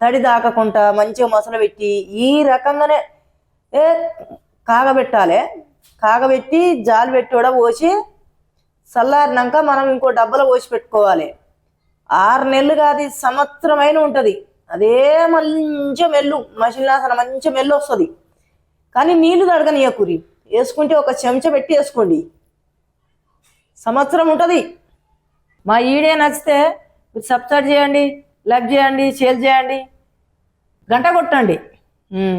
తడి దాకకుండా మంచిగా మసలు పెట్టి ఈ రకంగానే ఏ కాగబెట్టాలి. కాగబెట్టి జాలి పెట్టి కూడా పోసి చల్లారినాక మనం ఇంకో డబ్బలో పోసి పెట్టుకోవాలి. ఆరు నెలలు కాదు సంవత్సరమైన ఉంటుంది. అదే మంచిగా మెల్లు మసిలినాసన మంచిగా మెల్లు వస్తుంది. కానీ నీళ్ళు తడగనియకురి వేసుకుంటే ఒక చెంచా పెట్టి వేసుకోండి. సంవత్సరం ఉంటుంది. మా ఈడే నచ్చితే మీరు సబ్స్క్రైబ్ చేయండి లైక్ చేయండి షేర్ చేయండి. గంట కొట్టండి.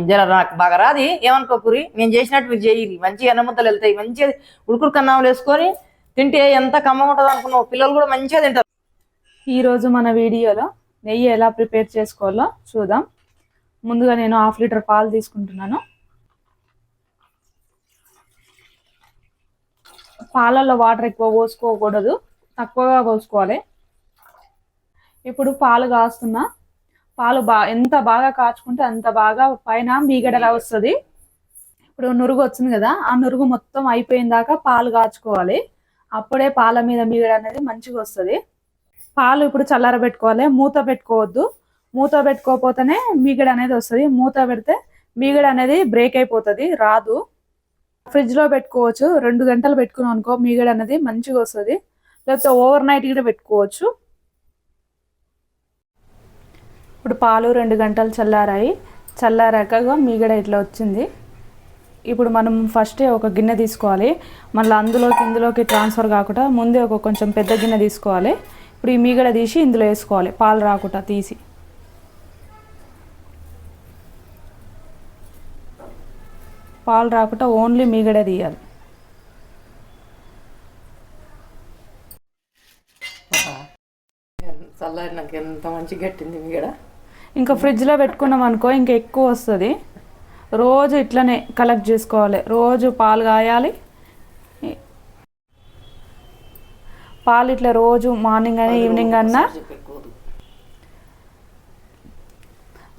జర నాకు బాగా రాది. ఏమనుకోకురి నేను చేసినట్టు మీరు చేయి. మంచిగా అన్నముద్దలు వెళ్తాయి. మంచిగా ఉడుకుడు కన్నాములు వేసుకొని తింటే ఎంత కమ్మ ఉంటుంది అనుకున్నావు. పిల్లలు కూడా మంచిగా తింటారు. ఈరోజు మన వీడియోలో నెయ్యి ఎలా ప్రిపేర్ చేసుకోవాలో చూద్దాం. ముందుగా నేను హాఫ్ లీటర్ పాలు తీసుకుంటున్నాను. పాలల్లో వాటర్ ఎక్కువ పోసుకోకూడదు. తక్కువగా పోసుకోవాలి. ఇప్పుడు పాలు కాస్తున్నా. పాలు బా ఎంత బాగా కాచుకుంటే అంత బాగా పైన మీగడలా వస్తుంది. ఇప్పుడు నురుగు వచ్చింది కదా ఆ నురుగు మొత్తం అయిపోయిన దాకా పాలు కాచుకోవాలి. అప్పుడే పాల మీద మీగడ అనేది మంచిగా వస్తుంది. పాలు ఇప్పుడు చల్లారబెట్టుకోవాలి మూత పెట్టుకోవద్దు. మూత పెట్టుకోకపోతేనే మీగడ అనేది వస్తుంది. మూత పెడితే మీగడ అనేది బ్రేక్ అయిపోతుంది రాదు. ఫ్రిడ్జ్లో పెట్టుకోవచ్చు రెండు గంటలు పెట్టుకున్నాం అనుకో మీగడ అనేది మంచిగా వస్తుంది. లేకపోతే ఓవర్ నైట్ కూడా పెట్టుకోవచ్చు. ఇప్పుడు పాలు రెండు గంటలు చల్లారాయి. చల్లారాక మీగడ ఇట్లా వచ్చింది. ఇప్పుడు మనం ఫస్టే ఒక గిన్నె తీసుకోవాలి. మళ్ళీ అందులోకి ఇందులోకి ట్రాన్స్ఫర్ కాకుండా ముందే ఒక కొంచెం పెద్ద గిన్నె తీసుకోవాలి. ఇప్పుడు ఈ మీగడ తీసి ఇందులో వేసుకోవాలి. పాలు రాకుండా తీసి. పాలు రాకుండా ఓన్లీ మీగడ తీయాలి చల్లారి నాకు ఎంత మంచిగా గట్టింది మీ కూడా ఇంకా ఫ్రిడ్జ్లో పెట్టుకున్నాం అనుకో ఇంకా ఎక్కువ వస్తుంది. రోజు ఇట్లనే కలెక్ట్ చేసుకోవాలి. రోజు పాలు కాయాలి. పాలు ఇట్లా రోజు మార్నింగ్ అయినా ఈవినింగ్ అన్నా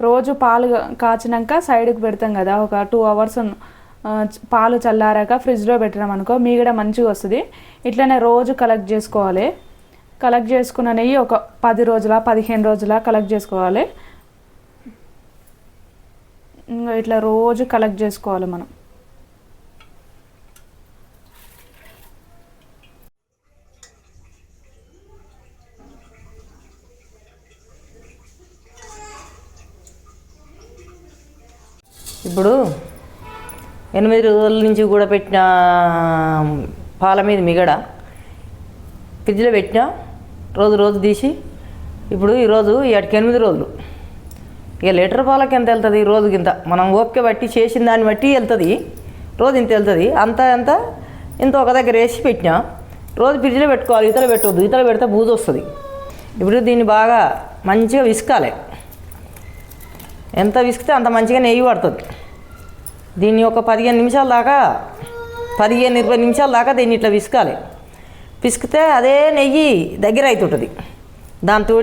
రోజు పాలు కాచినాక సైడ్కి పెడతాం కదా. ఒక టూ అవర్స్ పాలు చల్లారాక ఫ్రిడ్జ్లో పెట్టినాం అనుకో మీగడ మంచిగా వస్తుంది. ఇట్లనే రోజు కలెక్ట్ చేసుకోవాలి. కలెక్ట్ చేసుకున్న నెయ్యి ఒక పది రోజుల పదిహేను రోజుల కలెక్ట్ చేసుకోవాలి. ఇంకా ఇట్లా రోజు కలెక్ట్ చేసుకోవాలి మనం. ఇప్పుడు ఎనిమిది రోజుల నుంచి కూడా పెట్టిన పాల మీద మిగడ. ఫ్రిడ్జ్లో పెట్టిన రోజు రోజు తీసి ఇప్పుడు ఈరోజు ఏటికి ఎనిమిది రోజులు. ఇక లీటర్ పాలకి ఎంత వెళ్తుంది రోజుకి ఇంత? మనం ఓపిక బట్టి చేసిన దాన్ని బట్టి వెళ్తుంది. రోజు ఇంత వెళ్తుంది. అంత ఎంత? ఇంత ఒక దగ్గర వేసి పెట్టినా. రోజు ఫ్రిడ్జ్లో పెట్టుకోవాలి ఇతలు పెట్టవద్దు ఇతలు పెడితే బూజు వస్తుంది. ఇప్పుడు దీన్ని బాగా మంచిగా విసుకాలి. ఎంత విసికితే అంత మంచిగా నెయ్యి పడుతుంది. దీన్ని ఒక పదిహేను నిమిషాల దాకా పదిహేను ఇరవై నిమిషాల దాకా దీన్ని ఇట్లా విసుకాలి. పిసికితే అదే నెయ్యి దగ్గర అవుతుంటుంది దాంతో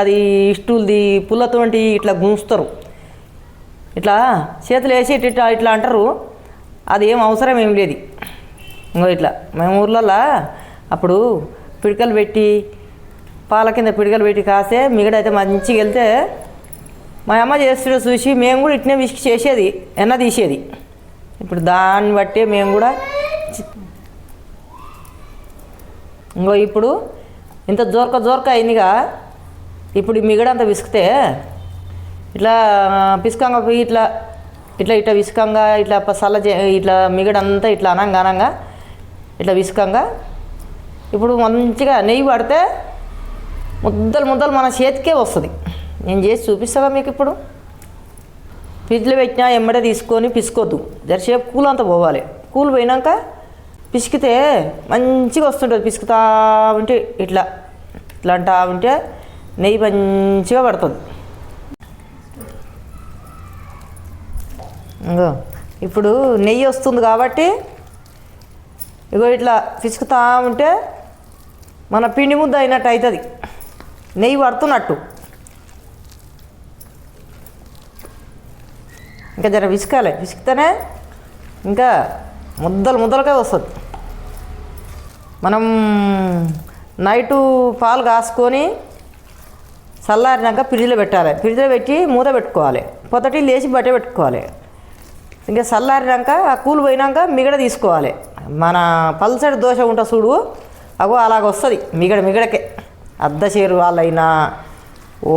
అది ఇష్టూలది పుల్లతోటి ఇట్లా గుంజుతారు. ఇట్లా చేతులు వేసి ఇట్లా ఇట్లా ఇట్లా అంటారు. అది ఏం అవసరం ఏం లేదు. ఇంకో ఇట్లా మేము ఊర్లలో అప్పుడు పిడికలు పెట్టి పాల కింద పిడికలు పెట్టి కాసే మిగడైతే మంచిగా వెళ్తే మా అమ్మ చేస్తుండే చూసి మేము కూడా ఇట్నే విసికి చేసేది ఎన్న తీసేది. ఇప్పుడు దాన్ని బట్టి మేము కూడా ఇంకో ఇప్పుడు ఇంత జోరక జోర్క అయిందిగా ఇప్పుడు మిగడంత మిగడంతా విసికితే ఇట్లా పిసుకంగా పోయి ఇట్లా ఇట్లా ఇట్లా విసుకంగా ఇట్లా సల్ల చే ఇట్లా మిగడంతా ఇట్లా అనంగా అనంగా ఇట్లా విసుకంగా ఇప్పుడు మంచిగా నెయ్యి పడితే ముద్దలు ముద్దలు మన చేతికే వస్తుంది. నేను చేసి చూపిస్తాగా మీకు ఇప్పుడు? ఫ్రిడ్జ్లో పెట్టినా ఎమ్మడే తీసుకొని పిసుకోవద్దు జరసేపు కూల్ అంతా పోవాలి. కూల్ పోయినాక పిసికితే మంచిగా వస్తుంటుంది పిసుకుతా ఉంటే ఇట్లా ఇట్లా అంటా ఉంటే నెయ్యి మంచిగా పడుతుంది. ఇంకో ఇప్పుడు నెయ్యి వస్తుంది కాబట్టి ఇగో ఇట్లా పిసుకుతా ఉంటే మన పిండి ముద్ద అయినట్టు అవుతుంది నెయ్యి పడుతున్నట్టు. ఇంకా జర విసుకాలి విసుకుతానే ఇంకా ముద్దలు ముద్దలకే వస్తుంది. మనం నైటు పాలు కాసుకొని చల్లారినాక ఫ్రిడ్జ్లో పెట్టాలి. ఫ్రిడ్జ్లో పెట్టి మూత పెట్టుకోవాలి. పొద్దుటి లేచి బట్ట పెట్టుకోవాలి. ఇంకా చల్లారినాక ఆ కూలు పోయినాక మిగడ తీసుకోవాలి. మన పల్సడి దోశ ఉంటా చూడు అగో అలాగ వస్తుంది. మిగడ మిగడకే. అద్ద చేరు వాళ్ళైనా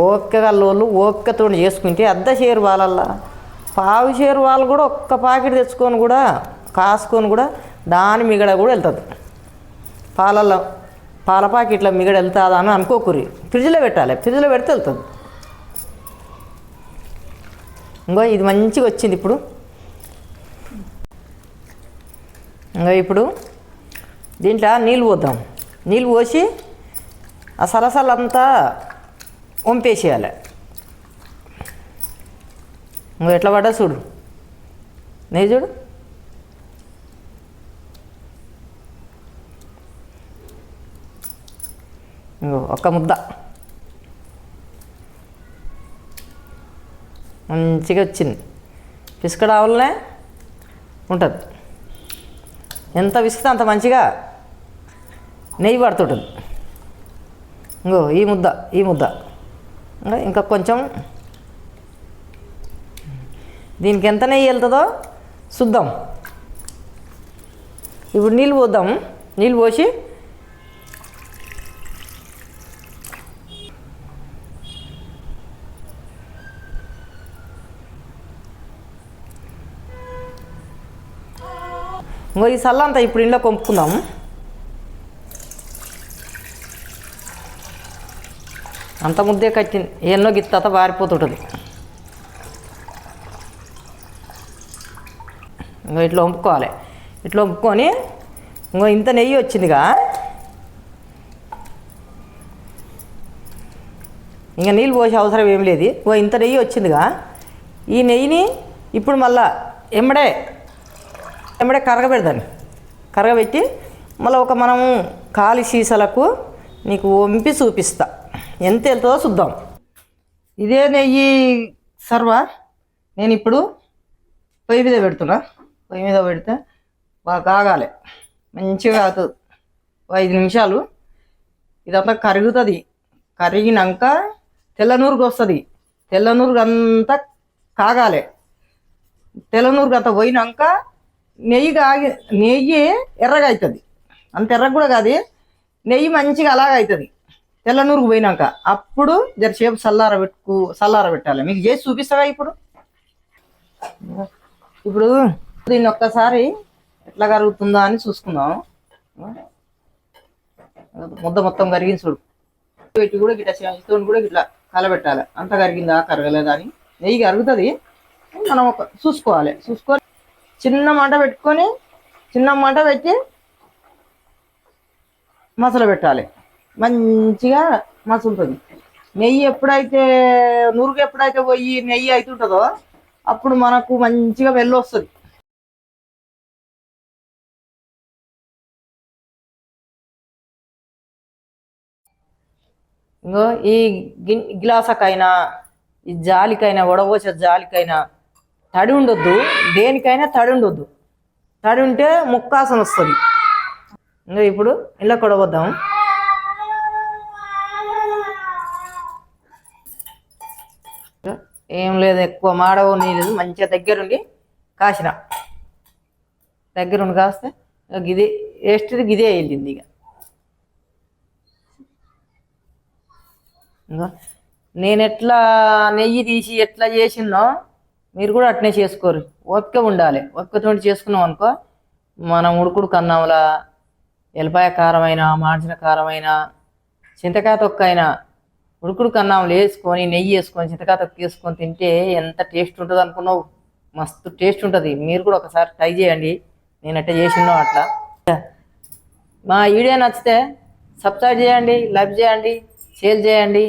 ఓపికగా లోళ్ళు ఓపికతో చేసుకుంటే అద్ద చేరు వాళ్ళల్లా. పావు చేరు వాళ్ళు కూడా ఒక్క పాకెట్ తెచ్చుకొని కూడా కాసుకొని కూడా దాని మిగడ కూడా వెళ్తుంది. పాలల్లో పాల ప్యాకెట్ల మిగడ వెళ్తుందా అని అనుకోకూరి. ఫ్రిడ్జ్లో పెట్టాలి. ఫ్రిడ్జ్లో పెడితే వెళ్తుంది. ఇంకో ఇది మంచిగా వచ్చింది ఇప్పుడు. ఇంకా ఇప్పుడు దీంట్లో నీళ్ళు పోద్దాం. నీళ్ళు పోసి ఆ సలసలంతా వంపేసేయాలి. ఇంకా ఎట్లా పడ్డా చూడు. నేను చూడు. ఇంకో ఒక్క ముద్ద. మంచిగా వచ్చింది. పిసుక రావాలనే ఉంటుంది. ఎంత విసిగితే అంత మంచిగా నెయ్యి పడుతుంటుంది. ఇంకో ఈ ముద్ద ఈ ముద్ద. ఇంకా ఇంకా కొంచెం దీనికి ఎంత నెయ్యి వెళ్తుందో చూద్దాం. ఇప్పుడు నీళ్ళు పోద్దాం. నీళ్ళు పోసి ఇంకో ఈ సల్లంతా ఇప్పుడు ఇంట్లో కొంపుకుందాము అంత ముద్దే కట్టింది ఎన్నో గిత్త పారిపోతుంటుంది ఇంకో ఇట్లా వంపుకోవాలి. ఇట్లా వంపుకొని ఇంకో ఇంత నెయ్యి వచ్చిందిగా. ఇంకా నీళ్ళు పోసే అవసరం ఏం లేదు. ఓ ఇంత నెయ్యి వచ్చిందిగా. ఈ నెయ్యిని ఇప్పుడు మళ్ళా ఎమ్మడే ఎమ్మడే కరగబెడదాన్ని. కరగబెట్టి మళ్ళీ ఒక మనము కాలి సీసాలకు నీకు వంపి చూపిస్తా. ఎంత వెళ్తుందో చూద్దాం. ఇదే నెయ్యి సర్వా. నేను ఇప్పుడు పొయ్యి మీద పెడుతున్నా. పొయ్యి మీద పెడితే బాగా కాగాలి. మంచిగా కాగుతుంది ఐదు నిమిషాలు. ఇదంతా కరుగుతుంది. కరిగినాక తెల్లనూరుకు వస్తుంది. తెల్లనూరుకు అంతా కాగాలి. తెల్లనూరుకు అంతా పోయినాక నెయ్యి కాగి నెయ్యి ఎర్రగా అవుతుంది అంత ఎర్ర కూడా కాదు. నెయ్యి మంచిగా అలాగ అవుతుంది తెల్లనూరుకు పోయినాక అప్పుడు జరసేపు చల్లార పెట్టుకు చల్లార పెట్టాలి. మీకు చేసి చూపిస్తావా ఇప్పుడు? ఇప్పుడు దీన్ని ఒక్కసారి ఎట్లా కరుగుతుందా అని చూసుకుందాం. ముద్ద మొత్తం కరిగింది చూడు. పెట్టి కూడా గిట్లా చేతితో కూడా గిట్లా కలబెట్టాలి. అంత కరిగిందా కరగలేదా అని. నెయ్యి కరుగుతుంది. మనం ఒక చూసుకోవాలి. చూసుకొని చిన్న మంట పెట్టుకొని చిన్న మంట పెట్టి మసలు పెట్టాలి. మంచిగా మసులుతుంది. నెయ్యి ఎప్పుడైతే నురుగు ఎప్పుడైతే పోయి నెయ్యి అవుతుంటుందో అప్పుడు మనకు మంచిగా వెళ్ళి వస్తుంది. ఇంకో ఈ గి గిలాసకైనా ఈ జాలికైనా వడబోసే జాలికైనా తడి ఉండొద్దు దేనికైనా తడి ఉండొద్దు. తడి ఉంటే ముక్కాసన వస్తుంది. ఇంకా ఇప్పుడు ఇలా కొడవద్దాం ఏం లేదు ఎక్కువ మాడవు నీళ్ళు మంచిగా దగ్గరుండి కాసిన. దగ్గరుండి కాస్తే గిదే వేస్ట్ గిదే వెళ్ళింది ఇక ఇంకా నేను ఎట్లా నెయ్యి తీసి ఎట్లా చేసినో మీరు కూడా అట్నే చేసుకోరు. ఓపిక ఉండాలి. ఓపికతో చేసుకున్నాం అనుకో మనం ఉడుకుడు కన్నాములా ఎల్లిపాయ కారమైన మాంచిన కారమైన చింతకాయ తొక్కైనా అయినా ఉడుకుడు కన్నాములు వేసుకొని నెయ్యి వేసుకొని చింతకాయ తొక్క వేసుకొని తింటే ఎంత టేస్ట్ ఉంటుంది అనుకున్నావు? మస్తు టేస్ట్ ఉంటుంది. మీరు కూడా ఒకసారి ట్రై చేయండి. నేను అట్లా చేసినో అట్లా. మా వీడియో నచ్చితే సబ్స్క్రైబ్ చేయండి లైక్ చేయండి షేర్ చేయండి.